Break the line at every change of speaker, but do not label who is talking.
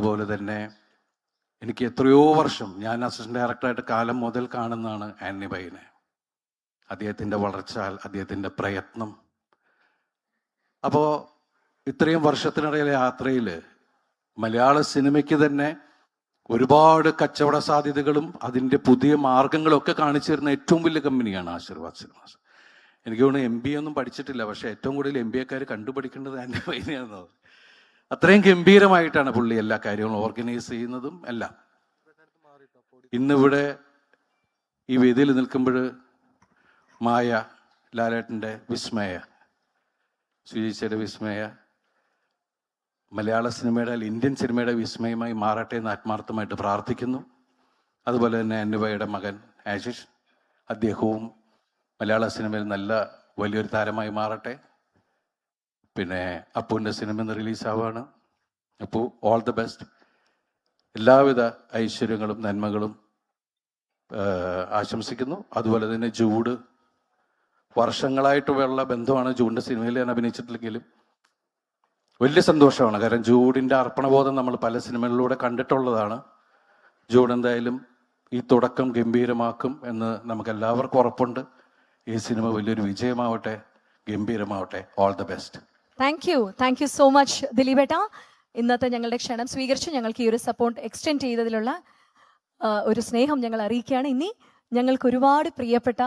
അതുപോലെ തന്നെ എനിക്ക് എത്രയോ വർഷം ഞാൻ അസിസ്റ്റന്റ് ഡയറക്ടറായിട്ട് കാലം മുതൽ കാണുന്നതാണ് ആന്നി ബൈനെ അദ്ദേഹത്തിന്റെ വളർച്ച അദ്ദേഹത്തിന്റെ പ്രയത്നം. അപ്പോൾ ഇത്രയും വർഷത്തിനിടയിലെ യാത്രയിൽ മലയാള സിനിമയ്ക്ക് തന്നെ ഒരുപാട് കച്ചവട സാധ്യതകളും അതിന്റെ പുതിയ മാർഗങ്ങളും ഒക്കെ കാണിച്ചു തരുന്ന ഏറ്റവും വലിയ കമ്പനിയാണ് ആശീർവാദ് സിനിമാസ്. എനിക്ക് തോന്നുന്നു എം ബി ഒന്നും പഠിച്ചിട്ടില്ല പക്ഷേ ഏറ്റവും കൂടുതൽ എം ബി എക്കാർ കണ്ടുപഠിക്കേണ്ടത് എന്റെ വൈനെയാണെന്ന് തോന്നുന്നു. അത്രയും ഗംഭീരമായിട്ടാണ് പുള്ളി എല്ലാ കാര്യങ്ങളും ഓർഗനൈസ് ചെയ്യുന്നതും എല്ലാം. ഇന്നിവിടെ ഈ വേദിയിൽ നിൽക്കുമ്പോൾ മായ ലാലേട്ടന്റെ വിസ്മയ സുജീച്ചയുടെ വിസ്മയ മലയാള സിനിമയുടെ ഇന്ത്യൻ സിനിമയുടെ വിസ്മയമായി മാറട്ടെ എന്ന് ആത്മാർത്ഥമായിട്ട് പ്രാർത്ഥിക്കുന്നു. അതുപോലെ തന്നെ അന്വയുടെ മകൻ ആശിഷ് അദ്ദേഹവും മലയാള സിനിമയിൽ നല്ല വലിയൊരു താരമായി മാറട്ടെ. പിന്നെ അപ്പുവിന്റെ സിനിമ ഇന്ന് റിലീസാവാണ്. അപ്പു ഓൾ ദ ബെസ്റ്റ് എല്ലാവിധ ഐശ്വര്യങ്ങളും നന്മകളും ആശംസിക്കുന്നു. അതുപോലെ തന്നെ ജൂഡ്. വർഷങ്ങളായിട്ടുള്ള ബന്ധമാണ് ജൂഡിന്റെ സിനിമയിൽ ഞാൻ അഭിനയിച്ചിട്ടില്ലെങ്കിലും. വലിയ സന്തോഷമാണ്. കാരണം ജൂഡിന്റെ അർപ്പണബോധം നമ്മൾ പല സിനിമകളിലൂടെ കണ്ടിട്ടുള്ളതാണ്. ജൂഡ് എന്തായാലും ഈ തുടക്കം ഗംഭീരമാക്കും എന്ന് നമുക്ക് എല്ലാവർക്കും ഉറപ്പുണ്ട്. ഈ സിനിമ വലിയൊരു വിജയമാവട്ടെ ഗംഭീരമാവട്ടെ. All the best
thank you thank you so much ദിലീപേട്ട. ഇന്നത്തെ ഞങ്ങളുടെ ക്ഷണം സ്വീകരിച്ച്. ഞങ്ങൾക്ക് ഈ ഒരു സപ്പോർട്ട് എക്സ്റ്റെൻഡ് ചെയ്തതിലുള്ള ഒരു സ്നേഹം ഞങ്ങൾ അറിയിക്കുകയാണ്. ഇനി ഞങ്ങൾക്ക് ഒരുപാട് പ്രിയപ്പെട്ട